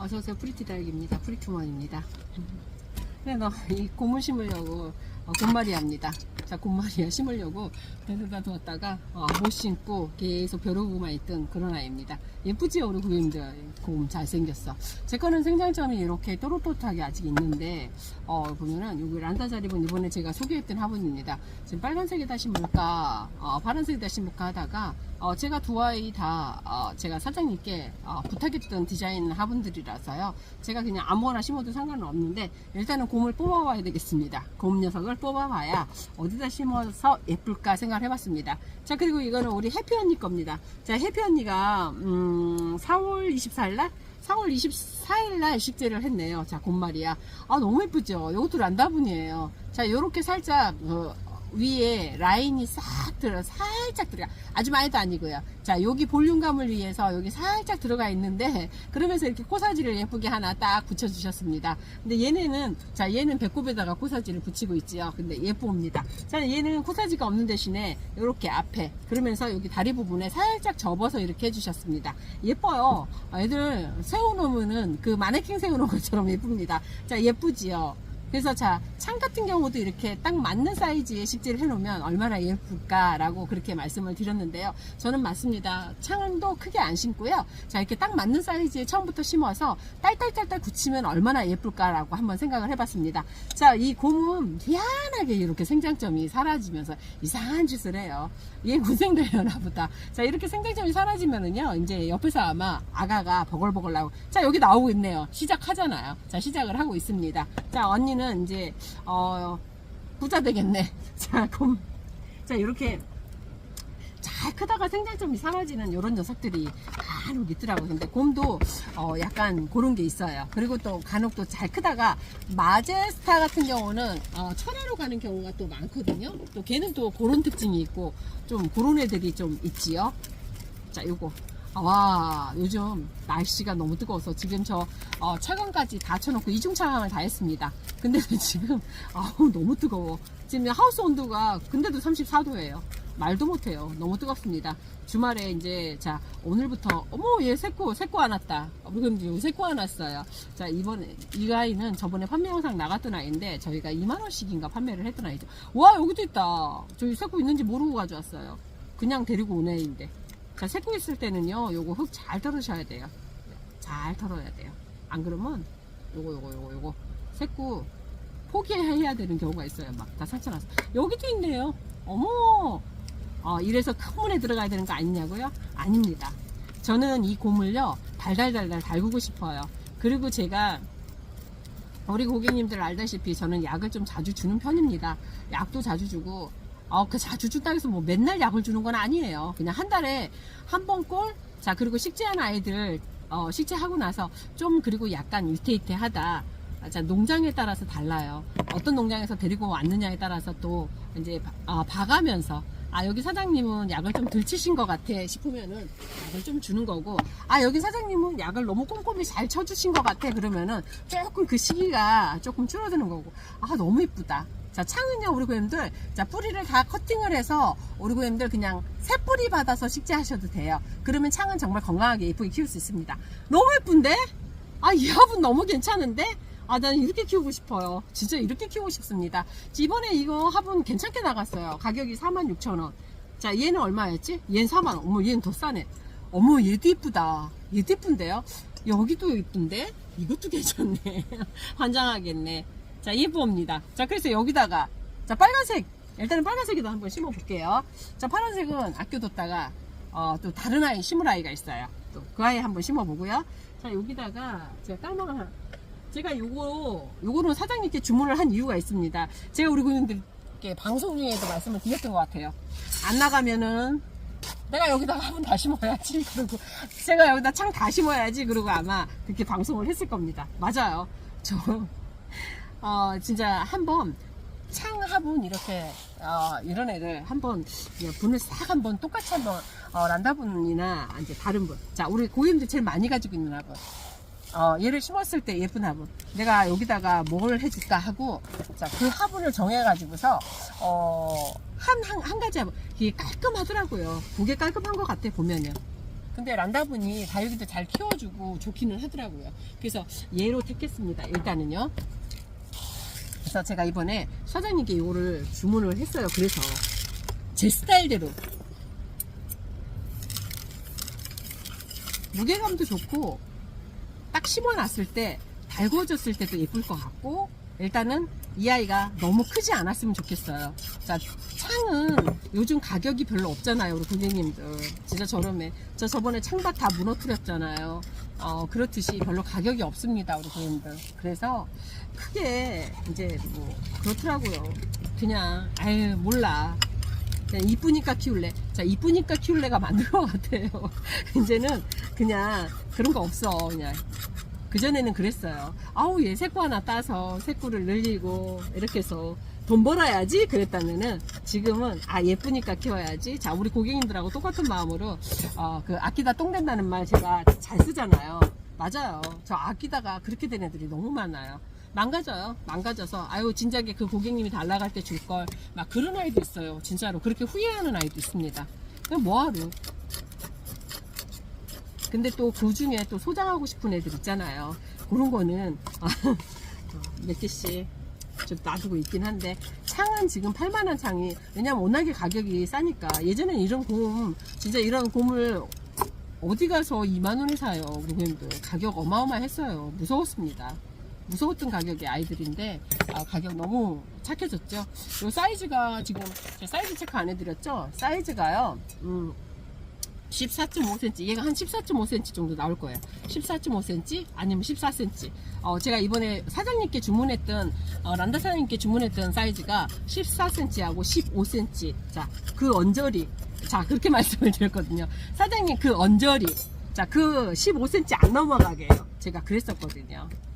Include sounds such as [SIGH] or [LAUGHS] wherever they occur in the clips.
어서오세요. 프리티다육입니다. 프리큐먼입니다. 네, 너이 고물 심으려고 어, 곰마리아입니다. 자 곰마리아 심으려고 데려다 두었다가 어, 못 심고 계속 벼르고만 있던 그런 아이입니다. 예쁘지요 우리 고객님들. 곰 잘생겼어. 제 거는 생장점이 이렇게 또렷또렷하게 아직 있는데 어, 보면은 여기 란다 자리본 이번에 제가 소개했던 화분입니다. 지금 빨간색에다 심을까 어, 파란색에다 심을까 하다가 어, 제가 두 아이 다 어, 제가 사장님께 어, 부탁했던 디자인 화분들이라서요. 제가 그냥 아무거나 심어도 상관은 없는데 일단은 곰을 뽑아봐야 되겠습니다. 곰 녀석을 뽑아봐야 어디다 심어서 예쁠까 생각을 해봤습니다. 자 그리고 이거는 우리 해피 언니 겁니다. 자 해피 언니가 음, 4월 24일 날 4월 24일 날 식재를 했네요. 자, 곰말이야. 아, 너무 예쁘죠? 이것도 란다분이에요. 자, 요렇게 살짝, 어, 위에 라인이 싹 들어, 살짝 들어가. 아주 많이도 아니고요. 자, 여기 볼륨감을 위해서 여기 살짝 들어가 있는데, 그러면서 이렇게 코사지를 예쁘게 하나 딱 붙여 주셨습니다. 근데 얘네는, 자, 얘는 배꼽에다가 코사지를 붙이고 있지요. 근데 예쁩니다. 자, 얘는 코사지가 없는 대신에, 이렇게 앞에, 그러면서 여기 다리 부분에 살짝 접어서 이렇게 해주셨습니다. 예뻐요. 애들 세워놓으면은 그 마네킹 세워놓은 것처럼 예쁩니다. 자, 예쁘지요? 그래서 자, 창 같은 경우도 이렇게 딱 맞는 사이즈의 식재를 해놓으면 얼마나 예쁠까라고 그렇게 말씀을 드렸는데요. 저는 맞습니다. 창도 크게 안 심고요. 자, 이렇게 딱 맞는 사이즈에 처음부터 심어서 딸딸딸딸 굳히면 얼마나 예쁠까라고 한번 생각을 해봤습니다. 자, 이 곰은 희한하게 이렇게 생장점이 사라지면서 이상한 짓을 해요. 얘 고생되려나 보다. 자, 이렇게 생장점이 사라지면은요, 이제 옆에서 아마 아가가 버글버글 나오고. 자, 여기 나오고 있네요. 시작하잖아요. 자, 시작을 하고 있습니다. 자, 언니는 이제, 어, 부자 되겠네. [LAUGHS] 자, 곰. 자, 이렇게 잘 크다가 생장점이 사라지는 이런 녀석들이 간혹 있더라고요. 근데 곰도 어, 약간 그런 게 있어요. 그리고 또 간혹 또 잘 크다가 마제스타 같은 경우는 어, 철화로 가는 경우가 또 많거든요. 또 걔는 또 그런 특징이 있고 좀 그런 애들이 좀 있지요. 자, 요거. 아, 와, 요즘 날씨가 너무 뜨거워서 지금 저 어, 철강까지 다 쳐놓고 이중 차강을 다 했습니다. 근데 [LAUGHS] 지금 아우 너무 뜨거워. 지금 하우스 온도가 근데도 34도예요. 말도 못해요. 너무 뜨겁습니다. 주말에 이제 자 오늘부터 어머 얘 새꼬 새꼬 안 왔다. 지금 새꼬 안 왔어요. 자 이번에 이 아이는 저번에 판매 영상 나갔던 아이인데 저희가 2만 원씩인가 판매를 했던 아이죠. 와 여기도 있다. 저기 새꼬 있는지 모르고 가져왔어요. 그냥 데리고 온 애인데. 자 새꼬 있을 때는요 요거 흙 잘 털으셔야 돼요. 잘 털어야 돼요. 안 그러면 요거 요거 요거 요거 새꼬 포기해야 되는 경우가 있어요. 막 다 상처나서 여기도 있네요. 어머 어, 이래서 큰 문에 들어가야 되는 거 아니냐고요? 아닙니다. 저는 이 곰을요, 달달달달 달구고 싶어요. 그리고 제가, 우리 고객님들 알다시피 저는 약을 좀 자주 주는 편입니다. 약도 자주 주고, 어, 그 자주 준다고 해서 뭐 맨날 약을 주는 건 아니에요. 그냥 한 달에 한 번 꼴? 자, 그리고 식재한 아이들, 어, 식재하고 나서 좀 그리고 약간 위태위태하다. 아, 자, 농장에 따라서 달라요. 어떤 농장에서 데리고 왔느냐에 따라서 또 이제 봐- 어, 봐가면서 아 여기 사장님은 약을 좀 들치신 것 같아 싶으면은 약을 좀 주는 거고 아 여기 사장님은 약을 너무 꼼꼼히 잘 쳐주신 것 같아 그러면은 조금 그 시기가 조금 줄어드는 거고 아 너무 이쁘다 자 창은요 우리 고객님들 자 뿌리를 다 커팅을 해서 우리 고객님들 그냥 새 뿌리 받아서 식재하셔도 돼요 그러면 창은 정말 건강하게 예쁘게 키울 수 있습니다 너무 예쁜데 아 이 화분 너무 괜찮은데 아, 나는 이렇게 키우고 싶어요. 진짜 이렇게 키우고 싶습니다. 이번에 이거 화분 괜찮게 나갔어요. 가격이 46,000원. 자, 얘는 얼마였지? 얘는 4만원. 어머, 얘는 더 싸네. 어머, 얘도 이쁘다. 얘도 이쁜데요? 여기도 이쁜데? 이것도 [LAUGHS] 괜찮네. 환장하겠네. 자, 예쁩니다. 자, 그래서 여기다가, 자, 빨간색. 일단은 빨간색에도 한번 심어 볼게요. 자, 파란색은 아껴뒀다가, 어, 또 다른 아이 심을 아이가 있어요. 또 그 아이 한번 심어 보고요. 자, 여기다가 제가 하나. 제가 요거, 요거는 사장님께 주문을 한 이유가 있습니다. 제가 우리 고객님들께 방송 중에도 말씀을 드렸던 것 같아요. 안 나가면은 내가 여기다가 한번 다 심어야지. [LAUGHS] 그리고 제가 여기다 창 다 심어야지. 그리고 아마 그렇게 방송을 했을 겁니다. 맞아요. 저, 어, 진짜 한번 창 화분 이렇게, 어, 이런 애를 한번 그냥 분을 싹 한번 똑같이 한번, 어, 란다분이나 이제 다른 분. 자, 우리 고객님들 제일 많이 가지고 있는 화분. 어, 얘를 심었을 때 예쁜 화분. 내가 여기다가 뭘 해줄까 하고, 자, 그 화분을 정해가지고서, 어, 한, 한, 한 가지 화분. 이게 깔끔하더라고요. 그게 깔끔한 것 같아, 보면은. 근데 란다분이 다육이도 잘 키워주고 좋기는 하더라고요. 그래서 얘로 택했습니다. 일단은요. 그래서 제가 이번에 사장님께 이거를 주문을 했어요. 그래서 제 스타일대로 무게감도 좋고 딱 심어놨을 때 달궈졌을 때도 예쁠 것 같고 일단은 이 아이가 너무 크지 않았으면 좋겠어요. 자, 창은 요즘 가격이 별로 없잖아요, 우리 고객님들. 진짜 저렴해. 저 저번에 창밖 다 무너뜨렸잖아요. 어, 그렇듯이 별로 가격이 없습니다, 우리 고객님들. 그래서 크게 이제 뭐 그렇더라고요. 그냥 아유 몰라. 그냥 이쁘니까 키울래. 자, 이쁘니까 키울래가 맞는 것 같아요. [LAUGHS] 이제는 그냥 그런 거 없어. 그냥. 그전에는 그랬어요. 아우, 얘 새꾸 하나 따서 새꾸를 늘리고, 이렇게 해서 돈 벌어야지? 그랬다면은, 지금은, 아, 예쁘니까 키워야지. 자, 우리 고객님들하고 똑같은 마음으로, 어, 그, 아끼다 똥 된다는 말 제가 잘 쓰잖아요. 맞아요. 저 아끼다가 그렇게 된 애들이 너무 많아요. 망가져요. 망가져서 아유 진작에 그 고객님이 달라갈 때 줄 걸 막 그런 아이도 있어요. 진짜로 그렇게 후회하는 아이도 있습니다. 뭐하러? 근데 또 그 중에 또 소장하고 싶은 애들 있잖아요. 그런 거는 아, [LAUGHS] 몇 개씩 좀 놔두고 있긴 한데 창은 지금 8만원 창이 왜냐면 워낙에 가격이 싸니까 예전엔 이런 곰 진짜 이런 곰을 어디 가서 2만원에 사요 고객님들. 가격 어마어마했어요. 무서웠습니다. 무서웠던 가격의 아이들인데 아, 가격 너무 착해졌죠? 요 사이즈가 지금 제가 사이즈 체크 안 해드렸죠? 사이즈가요 음, 14.5cm 얘가 한 14.5cm 정도 나올 거예요. 14.5cm 아니면 14cm 어, 제가 이번에 사장님께 주문했던 어, 란다 사장님께 주문했던 사이즈가 14cm하고 15cm 자그 언저리. 자 그렇게 [LAUGHS] 말씀을 드렸거든요. 사장님 그 언저리. 자그 15cm 안 넘어가게요. 제가 그랬었거든요. 어,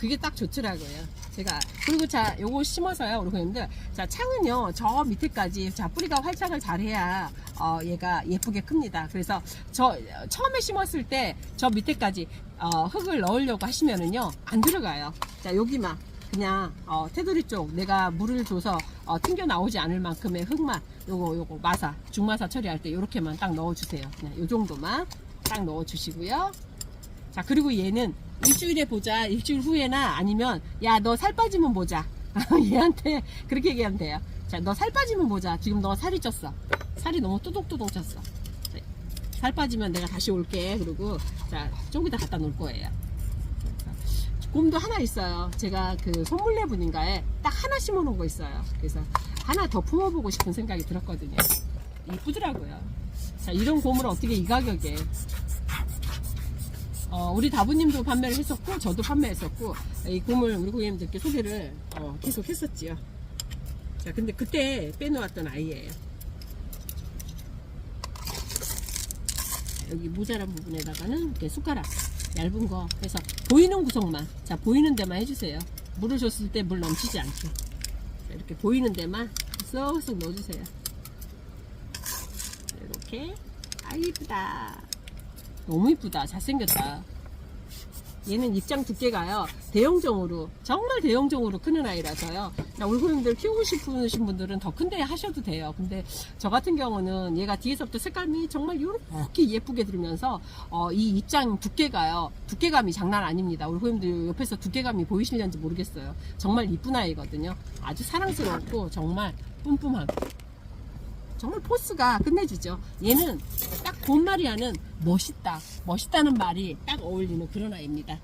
그게 딱 좋더라고요. 제가 그리고 자 요거 심어서요 우리 고객님들 자 창은요 저 밑에까지 자 뿌리가 활착을 잘해야 어 얘가 예쁘게 큽니다. 그래서 저 처음에 심었을 때 저 밑에까지 어 흙을 넣으려고 하시면은요 안 들어가요. 자 여기만 그냥 어 테두리 쪽 내가 물을 줘서 어 튕겨 나오지 않을 만큼의 흙만 요거 요거 마사 중마사 처리할 때 요렇게만 딱 넣어주세요. 그냥 요 정도만 딱 넣어 주시고요. 자 그리고 얘는 일주일에 보자. 일주일 후에나 아니면 야 너 살 빠지면 보자. [LAUGHS] 얘한테 그렇게 얘기하면 돼요. 자 너 살 빠지면 보자. 지금 너 살이 쪘어. 살이 너무 뚜둑뚜둑 쪘어. 자, 살 빠지면 내가 다시 올게. 그리고 자 저기다 갖다 놓을 거예요. 자, 곰도 하나 있어요. 제가 그 손물레 분인가에 딱 하나 심어 놓은 거 있어요. 그래서 하나 더 품어보고 싶은 생각이 들었거든요. 이쁘더라고요. 자 이런 곰을 어떻게 이 가격에 어, 우리 다부님도 판매를 했었고 저도 판매했었고 이 곰을 우리 고객님들께 소개를 어, 계속 했었지요. 자, 근데 그때 빼놓았던 아이예요. 여기 모자란 부분에다가는 이렇게 숟가락 얇은 거 해서 보이는 구석만 자 보이는 데만 해주세요. 물을 줬을 때 물 넘치지 않게 자, 이렇게 보이는 데만 쏙쏙 넣어주세요. 이렇게 아 이쁘다. 너무 이쁘다. 잘생겼다. 얘는 입장 두께가요. 대형종으로 정말 대형종으로 크는 아이라서요. 울고님들 키우고 싶으신 분들은 더 큰데 하셔도 돼요. 근데 저 같은 경우는 얘가 뒤에서부터 색감이 정말 이렇게 예쁘게 들으면서 어, 이 입장 두께가요. 두께감이 장난 아닙니다. 울고님들 옆에서 두께감이 보이시는지 모르겠어요. 정말 이쁜 아이거든요. 아주 사랑스럽고 정말 뿜뿜하고 정말 포스가 끝내주죠. 얘는 딱 곰마리아는 멋있다. 멋있다는 말이 딱 어울리는 그런 아이입니다.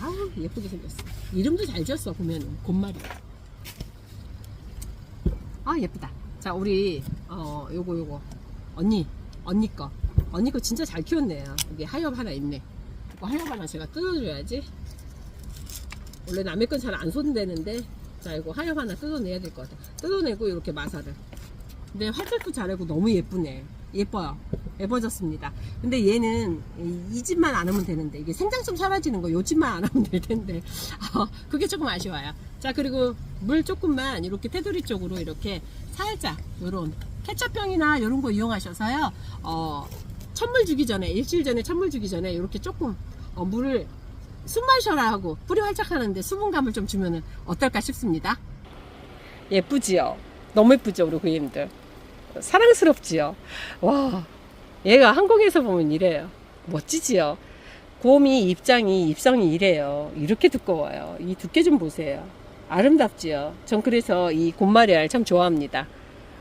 아우 예쁘게 생겼어. 이름도 잘 지었어 보면은 곰마리아. 아 예쁘다. 자 우리 어 요거 요거 언니 언니 거 언니 거 진짜 잘 키웠네요. 여기 하엽 하나 있네. 하엽 하나 제가 뜯어줘야지. 원래 남의 건 잘 안 손대는데 자 이거 하엽 하나 뜯어내야 될 것 같아. 뜯어내고 이렇게 마사를. 근데 활짝도 잘하고 너무 예쁘네. 예뻐요. 예뻐졌습니다. 근데 얘는 이- 이 집만 안 하면 되는데 이게 생장성 사라지는 거 요 집만 안 하면 될 텐데. 어, [LAUGHS] 그게 조금 아쉬워요. 자 그리고 물 조금만 이렇게 테두리 쪽으로 이렇게 살짝 요런 케첩병이나 요런 거 이용하셔서요. 어 천물 주기 전에 일주일 전에 천물 주기 전에 이렇게 조금 어, 물을 숨 마셔라 하고 뿌리 활짝 하는데 수분감을 좀 주면은 어떨까 싶습니다. 예쁘지요? 너무 예쁘죠, 우리 고객님들? 사랑스럽지요? 와, 얘가 항공에서 보면 이래요. 멋지지요? 곰이 입장이, 입성이 이래요. 이렇게 두꺼워요. 이 두께 좀 보세요. 아름답지요? 전 그래서 이 곰마리알 참 좋아합니다.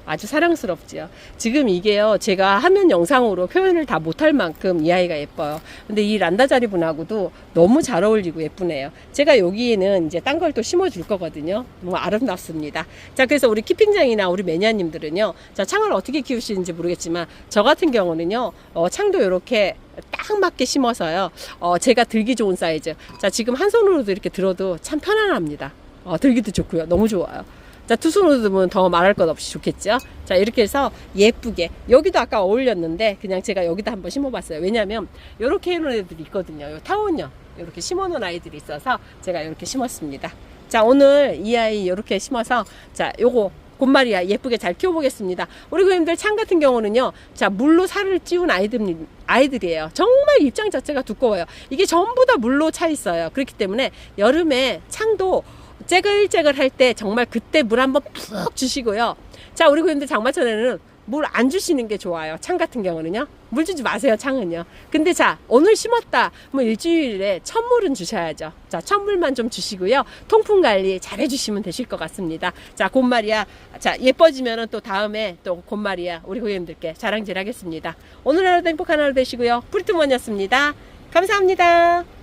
아주 사랑스럽지요. 지금 이게요, 제가 화면 영상으로 표현을 다 못할 만큼 이 아이가 예뻐요. 근데 이 란다자리 분하고도 너무 잘 어울리고 예쁘네요. 제가 여기에는 이제 딴 걸 또 심어줄 거거든요. 너무 아름답습니다. 자, 그래서 우리 키핑장이나 우리 매니아님들은요, 자, 창을 어떻게 키우시는지 모르겠지만, 저 같은 경우는요, 어, 창도 이렇게 딱 맞게 심어서요, 어, 제가 들기 좋은 사이즈. 자, 지금 한 손으로도 이렇게 들어도 참 편안합니다. 어, 들기도 좋고요. 너무 좋아요. 자, 들면 더 말할 것 없이 좋겠죠? 자, 이렇게 해서 예쁘게. 여기도 아까 어울렸는데, 그냥 제가 여기다 한번 심어봤어요. 왜냐면, 요렇게 해놓은 애들이 있거든요. 요 타원요. 요렇게 심어놓은 아이들이 있어서, 제가 이렇게 심었습니다. 자, 오늘 이 아이 요렇게 심어서, 자, 요거, 곰마리아 예쁘게 잘 키워보겠습니다. 우리 고객님들 창 같은 경우는요, 자, 물로 살을 찌운 아이들, 아이들이에요. 정말 입장 자체가 두꺼워요. 이게 전부 다 물로 차 있어요. 그렇기 때문에 여름에 창도 째글째글 할 때 정말 그때 물 한번 푹 주시고요. 자, 우리 고객님들 장마철에는 물 안 주시는 게 좋아요. 창 같은 경우는요. 물 주지 마세요, 창은요. 근데 자, 오늘 심었다. 뭐 일주일에 첫물은 주셔야죠. 자, 첫물만 좀 주시고요. 통풍 관리 잘 해주시면 되실 것 같습니다. 자, 곰마리아. 자, 예뻐지면은 또 다음에 또 곰마리아 우리 고객님들께 자랑질 하겠습니다. 오늘 하루도 행복한 하루 되시고요. 프리트먼이었습니다. 감사합니다.